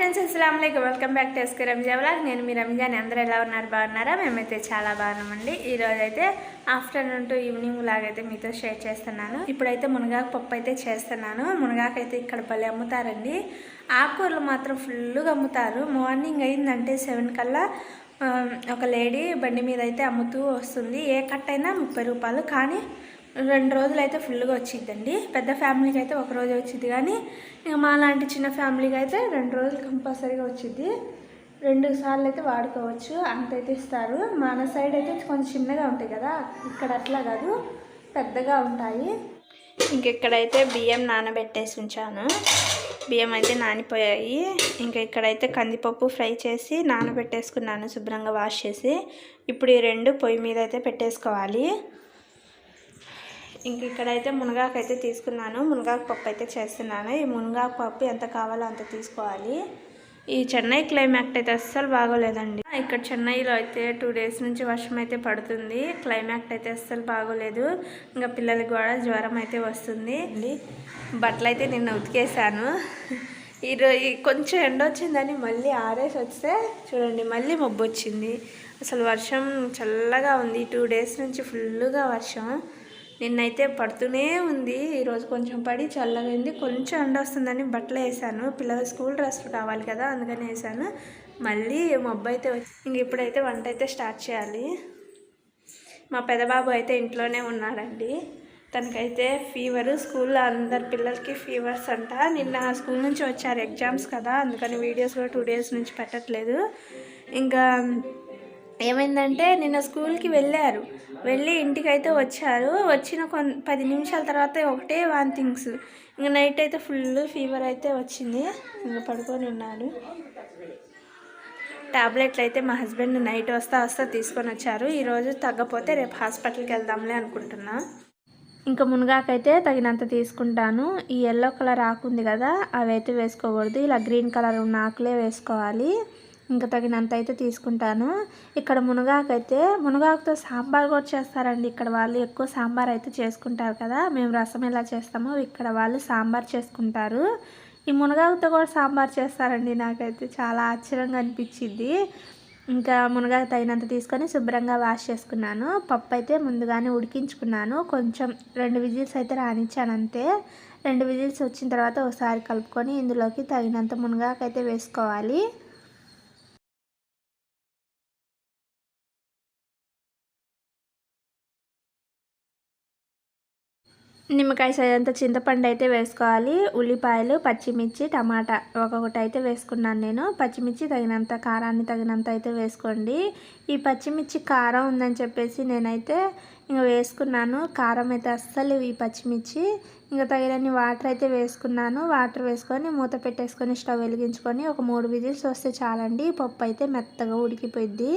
Friends అస్సలం welcome back to SK Ranja vlog. నేను మీ రంజాన్ అందరూ ఎలా ఉన్నారు? బాగున్నారా? మేమైతే చాలా బాగున్నామండి. ఈరోజు అయితే ఆఫ్టర్నూన్ టు ఈవినింగ్ లాగా అయితే మీతో షేర్ చేస్తున్నాను. ఇప్పుడైతే మునగాకు పప్పు అయితే చేస్తున్నాను. మునగాకు అయితే ఇక్కడ భలే అమ్ముతారండి. ఆకుకూరలు మాత్రం ఫుల్గా అమ్ముతారు. మార్నింగ్ అయిందంటే సెవెన్ కల్లా ఒక లేడీ బండి మీద అయితే అమ్ముతూ వస్తుంది. ఏ కట్ అయినా ముప్పై రూపాయలు. కానీ రెండు రోజులు అయితే ఫుల్గా వచ్చిద్దండి. పెద్ద ఫ్యామిలీకి అయితే ఒక రోజు వచ్చింది కానీ ఇక మా లాంటి చిన్న ఫ్యామిలీకి అయితే రెండు రోజులు కంపల్సరీగా వచ్చింది రెండు సార్లు అయితే వాడుకోవచ్చు అంతైతే ఇస్తారు. మన సైడ్ అయితే కొంచెం చిన్నగా ఉంటాయి కదా ఇక్కడ అట్లా కాదు పెద్దగా ఉంటాయి. ఇంక ఇక్కడైతే బియ్యం నానబెట్టేసి ఉంచాను బియ్యం అయితే నానిపోయాయి. ఇంకా ఇక్కడైతే కందిపప్పు ఫ్రై చేసి నానబెట్టేసుకున్నాను శుభ్రంగా వాష్ చేసి. ఇప్పుడు ఈ రెండు పొయ్యి మీద అయితే పెట్టేసుకోవాలి. ఇంక ఇక్కడైతే మునగాకు అయితే తీసుకున్నాను. మునగాకు పప్పు అయితే చేస్తున్నాను. ఈ మునగాకు పప్పు ఎంత కావాలో అంత తీసుకోవాలి. ఈ చెన్నై క్లైమాక్ట్ అయితే అస్సలు బాగోలేదండి. ఇక్కడ చెన్నైలో అయితే టూ డేస్ నుంచి వర్షం అయితే పడుతుంది. క్లైమాక్ట్ అయితే అస్సలు బాగోలేదు. ఇంకా పిల్లలకి కూడా జ్వరం అయితే వస్తుంది. బట్టలు అయితే నిన్న ఉతికేసాను ఈరోజు కొంచెం ఎండ వచ్చిందని మళ్ళీ ఆరేసి వస్తే చూడండి మళ్ళీ మబ్బు వచ్చింది. అసలు వర్షం చల్లగా ఉంది. టూ డేస్ నుంచి ఫుల్గా వర్షం. నిన్నైతే పడుతూనే ఉంది. ఈరోజు కొంచెం పడి చల్లగైంది కొంచెం ఎండ వస్తుందని బట్టలు వేసాను. పిల్లల స్కూల్ డ్రెస్ కావాలి కదా అందుకని వేసాను. మళ్ళీ మబ్బు అయితే వచ్చి ఇంక ఇప్పుడైతే వంట అయితే స్టార్ట్ చేయాలి. మా పెదబాబు అయితే ఇంట్లోనే ఉన్నాడండి. తనకైతే ఫీవర్ స్కూల్లో అందరి పిల్లలకి ఫీవర్స్ అంట. నిన్న స్కూల్ నుంచి వచ్చారు ఎగ్జామ్స్ కదా అందుకని వీడియోస్ కూడా టూ డేస్ నుంచి పెట్టట్లేదు. ఇంకా ఏమైందంటే నిన్న స్కూల్కి వెళ్ళారు. వెళ్ళి ఇంటికి అయితే వచ్చారు. వచ్చిన కొన్ పది నిమిషాల తర్వాత ఒకటే వాంతింగ్స్ ఇంకా నైట్ అయితే ఫుల్ ఫీవర్ అయితే వచ్చింది. ఇంకా పడుకొని ఉన్నాడు టాబ్లెట్లు అయితే మా హస్బెండ్ నైట్ వస్తా వస్తా తీసుకొని వచ్చారు. ఈరోజు తగ్గపోతే రేపు హాస్పిటల్కి వెళ్దాంలే అనుకుంటున్నా. ఇంకా మునగాకైతే తగినంత తీసుకుంటాను. ఈ ఎల్లో కలర్ ఆకు ఉంది కదా అవైతే వేసుకోకూడదు. ఇలా గ్రీన్ కలర్ ఉన్న ఆకులే వేసుకోవాలి. ఇంకా తగినంత అయితే తీసుకుంటాను. ఇక్కడ మునగాకైతే మునగాకుతో సాంబార్ కూడా చేస్తారండి. ఇక్కడ వాళ్ళు ఎక్కువ సాంబార్ అయితే చేసుకుంటారు కదా. మేము రసం ఎలా చేస్తామో ఇక్కడ వాళ్ళు సాంబార్ చేసుకుంటారు. ఈ మునగాకుతో కూడా సాంబార్ చేస్తారండి. నాకైతే చాలా ఆశ్చర్యంగా అనిపించింది. ఇంకా మునగాకు తగినంత తీసుకొని శుభ్రంగా వాష్ చేసుకున్నాను. పప్పు అయితే ముందుగానే ఉడికించుకున్నాను. కొంచెం రెండు విజిల్స్ అయితే రానిచ్చాను అంతే. రెండు విజిల్స్ వచ్చిన తర్వాత ఒకసారి కలుపుకొని ఇందులోకి తగినంత మునగాకు అయితే వేసుకోవాలి. నిమ్మకాయ సైజంత చింతపండు అయితే వేసుకోవాలి ఉల్లిపాయలు పచ్చిమిర్చి టమాటా ఒక్కొక్కటి అయితే వేసుకున్నాను నేను. పచ్చిమిర్చి తగినంత కారాన్ని తగినంత అయితే వేసుకోండి. ఈ పచ్చిమిర్చి కారం ఉందని చెప్పేసి నేనైతే ఇంకా వేసుకున్నాను. కారం అయితే అస్సలు ఈ పచ్చిమిర్చి. ఇంకా తగినన్ని వాటర్ అయితే వేసుకున్నాను. వాటర్ వేసుకొని మూత పెట్టేసుకొని స్టవ్ వెలిగించుకొని ఒక మూడు విజిల్స్ వస్తే చాలండి. పప్పు అయితే మెత్తగా ఉడికిపోయిద్ది.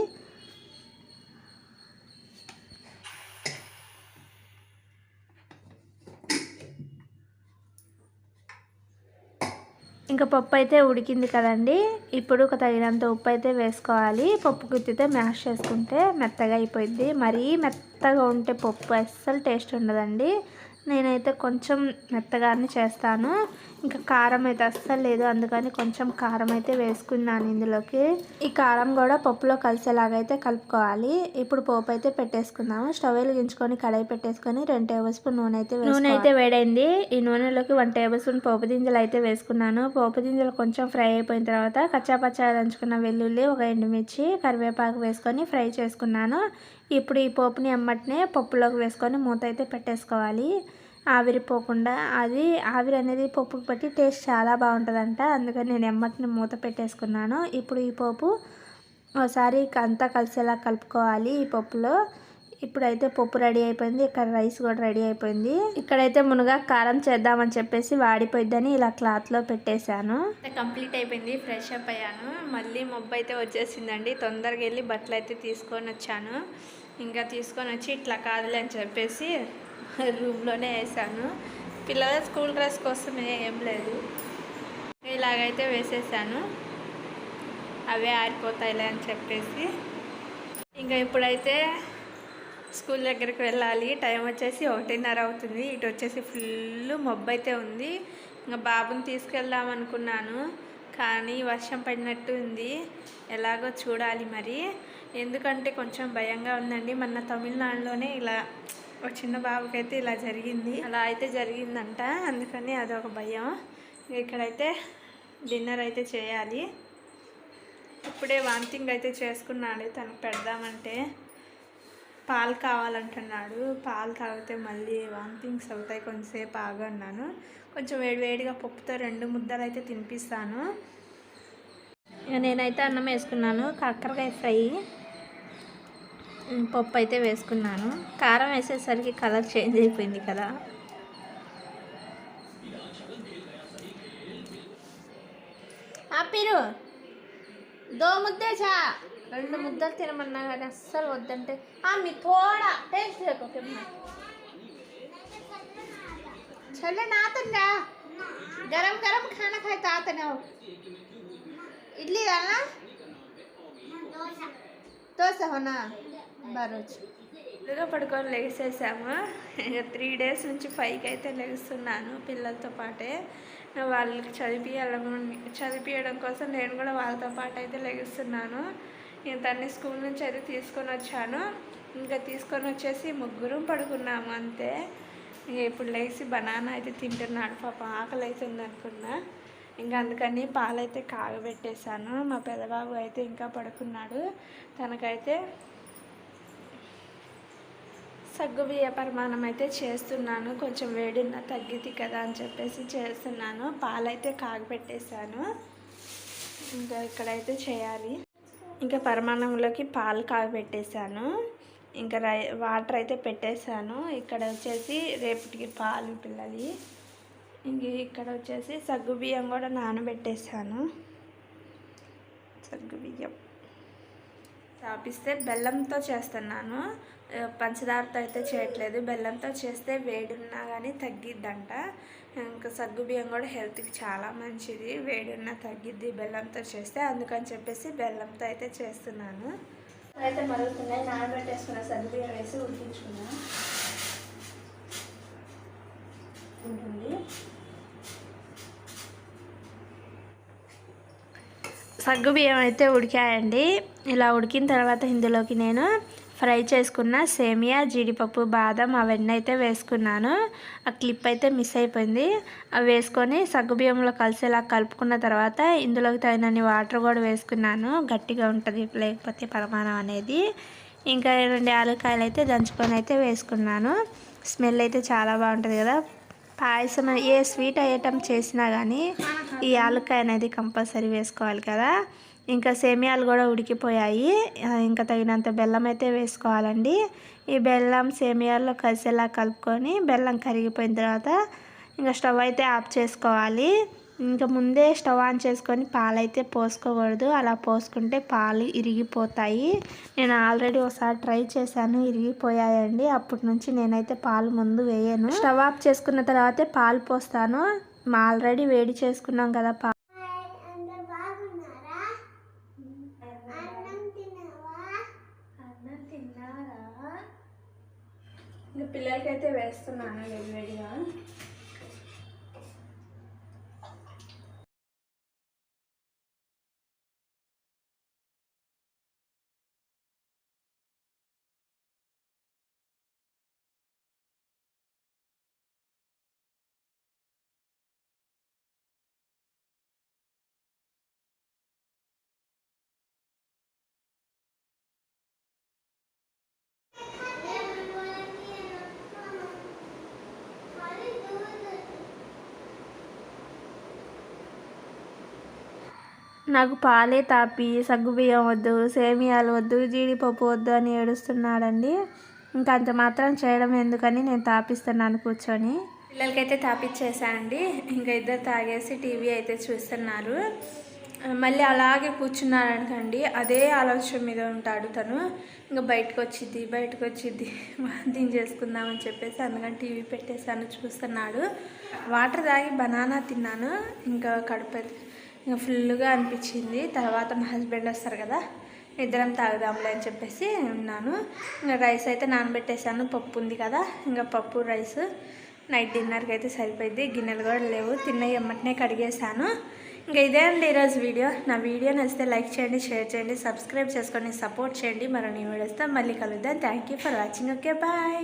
ఇంకా పప్పు అయితే ఉడికింది కదండి. ఇప్పుడు ఒక తగినంత ఉప్పు అయితే వేసుకోవాలి. పప్పు గుత్తితే మ్యాష్ చేసుకుంటే మెత్తగా అయిపోయింది మరీ మెత్తగా ఉంటే పప్పు అస్సలు టేస్ట్ ఉండదండి. నేనైతే కొంచెం మెత్తగానే చేస్తాను. ఇంకా కారం అయితే అస్సలు లేదు. అందుకని కొంచెం కారం అయితే వేసుకున్నాను ఇందులోకి. ఈ కారం కూడా పప్పులో కలిసేలాగైతే కలుపుకోవాలి. ఇప్పుడు పోపు అయితే పెట్టేసుకుందాము. స్టవ్ వెలిగించుకొని కడాయి పెట్టేసుకొని రెండు టేబుల్ స్పూన్ నూనె అయితే నూనె అయితే వేడైంది. ఈ నూనెలోకి వన్ టేబుల్ స్పూన్ పోపు గింజలు అయితే వేసుకున్నాను. పోపు గింజలు కొంచెం ఫ్రై అయిపోయిన తర్వాత కచ్చాపచ్చా దంచుకున్న వెల్లుల్లి ఒక ఎండుమిర్చి కరివేపాకు వేసుకొని ఫ్రై చేసుకున్నాను. ఇప్పుడు ఈ పోపుని ఎమ్మటనే పప్పులోకి వేసుకొని మూత అయితే పెట్టేసుకోవాలి. ఆవిరిపోకుండా అది ఆవిరి అనేది పప్పుకి పట్టి టేస్ట్ చాలా బాగుంటుందంట. అందుకని నేను ఎమ్మటిని మూత పెట్టేసుకున్నాను. ఇప్పుడు ఈ పోపు ఒకసారి అంతా కలిసేలా కలుపుకోవాలి ఈ పప్పులో. ఇప్పుడైతే పప్పు రెడీ అయిపోయింది ఇక్కడ రైస్ కూడా రెడీ అయిపోయింది. ఇక్కడైతే మునగా కారం చేద్దామని చెప్పేసి వాడిపోయిద్దని ఇలా క్లాత్లో పెట్టేశాను. కంప్లీట్ అయిపోయింది ఫ్రెష్ అప్ అయ్యాను. మళ్ళీ మబ్బు అయితే వచ్చేసిందండి. తొందరగా వెళ్ళి బట్టలు అయితే తీసుకొని వచ్చాను. ఇంకా తీసుకొని వచ్చి ఇట్లా కాదులే అని చెప్పేసి రూమ్లోనే వేసాను. పిల్లల స్కూల్ డ్రెస్ కోసం ఏం లేదు. ఇలాగైతే వేసేసాను. అవే ఆరిపోతాయిలే అని చెప్పేసి. ఇంకా ఇప్పుడైతే స్కూల్ దగ్గరికి వెళ్ళాలి. టైం వచ్చేసి ఒకటిన్నర అవుతుంది. ఇటు వచ్చేసి ఫుల్ మబ్బు అయితే ఉంది. ఇంకా బాబుని తీసుకెళ్దాం అనుకున్నాను. కానీ వర్షం పడినట్టు ఉంది. ఎలాగో చూడాలి మరి. ఎందుకంటే కొంచెం భయంగా ఉందండి. మన తమిళనాడులోనే ఇలా ఒక చిన్న బాబుకైతే ఇలా జరిగింది. అలా అయితే జరిగిందంట. అందుకని అదొక భయం. ఇక్కడైతే డిన్నర్ అయితే చేయాలి. ఇప్పుడే వాంతింగ్ అయితే చేసుకున్నాడు. తనకు పెడదామంటే. పాలు కావాలంటున్నాడు. పాలు తాగితే మళ్ళీ వాంతింగ్స్ అవుతాయి కొంచెంసేపు ఆగన్నాను. కొంచెం వేడివేడిగా పప్పుతో రెండు ముద్దలు అయితే తినిపిస్తాను నేనైతే అన్నం వేసుకున్నాను. కాకరకాయ ఫ్రై పప్పు అయితే వేసుకున్నాను. కారం వేసేసరికి కలర్ చేంజ్ అయిపోయింది కదా. ఆపిరు. దో ముద్దే చా. రెండు ముద్దలు తినమన్నా కానీ అస్సలు వద్దంటే. మీ తోడా. టేస్ట్ లేకపోతే చల్లె నాతండా గరం గరం ఖానా ఖాయి తాతనే ఇడ్లీ దానా? దోశ. హోనా? బరోజు పడుకొని లెగిసేసాము ఇక త్రీ డేస్ నుంచి ఫైవ్కి అయితే లెగుస్తున్నాను పిల్లలతో పాటే. వాళ్ళకి చదివించడం చదివించడం కోసం నేను కూడా వాళ్ళతో పాటు అయితే లెగిస్తున్నాను నేను తన్ని స్కూల్ నుంచి అయితే తీసుకొని వచ్చాను. ఇంకా తీసుకొని వచ్చేసి ముగ్గురు పడుకున్నాము అంతే. ఇప్పుడు లేచి బనానా అయితే తింటున్నాడు. పాప ఆకలి అవుతుంది అనుకున్నా ఇంకా అందుకని పాలైతే కాగబెట్టేశాను. మా పెదబాబు అయితే ఇంకా పడుకున్నాడు. తనకైతే సగ్గు బియ్య పరిమాణం అయితే చేస్తున్నాను. కొంచెం వేడిన్న తగ్గిద్ది కదా అని చెప్పేసి చేస్తున్నాను. పాలైతే కాగబెట్టేశాను. ఇంకా ఇక్కడైతే చేయాలి. ఇంకా పరిమాణంలోకి పాలు కాగబెట్టేశాను. ఇంకా రై వాటర్ అయితే పెట్టేశాను. ఇక్కడ వచ్చేసి రేపటికి పాలు పిల్లలి ఇంక ఇక్కడ వచ్చేసి సగ్గు బియ్యం కూడా నానబెట్టేశాను. సగ్గు బియ్యం. తాపిస్తే బెల్లంతో చేస్తున్నాను. పంచదారతో అయితే చేయట్లేదు. బెల్లంతో చేస్తే వేడి ఉన్నా కానీ తగ్గిద్దంట. ఇంకా సగ్గు బియ్యం కూడా హెల్త్కి చాలా మంచిది. వేడి తగ్గిద్ది బెల్లంతో చేస్తే. అందుకని చెప్పేసి బెల్లంతో అయితే చేస్తున్నాను. అయితే మరుగుతున్నాయి. నానబెట్టేసుకున్న సగ్గుబియ్యం వేసి ఉడికించుకున్నాను ఉంటుంది. సగ్గు బియ్యం అయితే ఉడికాయండి. ఇలా ఉడికిన తర్వాత ఇందులోకి నేను ఫ్రై చేసుకున్న సేమియా జీడిపప్పు బాదం అవన్నీ అయితే వేసుకున్నాను. ఆ క్లిప్ అయితే మిస్ అయిపోయింది. అవి వేసుకొని సగ్గు బియ్యంలో కలిసేలా కలుపుకున్న తర్వాత ఇందులోకి తగినన్ని వాటర్ కూడా వేసుకున్నాను. గట్టిగా ఉంటుంది లేకపోతే పరమాణం అనేది. ఇంకా రెండు యాలక్కాయలు అయితే దంచుకొని అయితే వేసుకున్నాను. స్మెల్ అయితే చాలా బాగుంటుంది కదా. పాయసం ఏ స్వీట్ ఐటమ్ చేసినా కానీ ఈ యాలక్కాయ అనేది కంపల్సరీ వేసుకోవాలి కదా. ఇంకా సేమియాలు కూడా ఉడికిపోయాయి. ఇంకా తగినంత బెల్లం అయితే వేసుకోవాలండి. ఈ బెల్లం సేమియాల్లో కలిసేలా కలుపుకొని బెల్లం కరిగిపోయిన తర్వాత ఇంకా స్టవ్ అయితే ఆఫ్ చేసుకోవాలి. ఇంకా ముందే స్టవ్ ఆన్ చేసుకొని పాలైతే పోసుకోకూడదు. అలా పోసుకుంటే పాలు ఇరిగిపోతాయి. నేను ఆల్రెడీ ఒకసారి ట్రై చేశాను ఇరిగిపోయాయండి. అప్పటి నుంచి నేనైతే పాలు ముందు వేయను. స్టవ్ ఆఫ్ చేసుకున్న తర్వాతే పాలు పోస్తాను. మా ఆల్రెడీ వేడి చేసుకున్నాం కదా పాలు పిల్లలకైతే వేస్తున్నాను వేడివేడిగా. నాకు పాలే తాపి సగ్గుబియ్యం వద్దు సేమియాలు వద్దు జీడిపప్పు వద్దు అని ఏడుస్తున్నాడండి. ఇంకా అంత మాత్రం చేయడం ఎందుకని నేను తాపిస్తున్నాను కూర్చొని. పిల్లలకైతే తాపిచ్చేసానండి. ఇంకా ఇద్దరు తాగేసి టీవీ అయితే చూస్తున్నారు. మళ్ళీ అలాగే కూర్చున్నాను అనుకోండి అదే ఆలోచన మీద ఉంటాడు తను. ఇంకా బయటకు వచ్చింది బయటకు వచ్చింది వాంతింగ్ చేసుకుందామని చెప్పేసి అందుకని టీవీ పెట్టేసాను చూస్తున్నాడు. వాటర్ తాగి బనానా తిన్నాను ఇంకా కడుపు ఇంకా ఫుల్గా అనిపించింది. తర్వాత మా హస్బెండ్ వస్తారు కదా ఇద్దరం తాగుదాంలే అని చెప్పేసి ఉన్నాను. ఇంకా రైస్ అయితే నానబెట్టేసాను పప్పు ఉంది కదా ఇంకా పప్పు రైస్ నైట్ డిన్నర్కి అయితే సరిపోయింది. గిన్నెలు కూడా లేవు. తిన్న ఎమ్మటనే కడిగేసాను ఇంకా ఇదే అండి ఈరోజు వీడియో. నా వీడియో నచ్చితే లైక్ చేయండి షేర్ చేయండి సబ్స్క్రైబ్ చేసుకొని సపోర్ట్ చేయండి. మరో నీ వీడియోస్తో మళ్ళీ కలుద్దాం. Thank you for watching. Okay bye.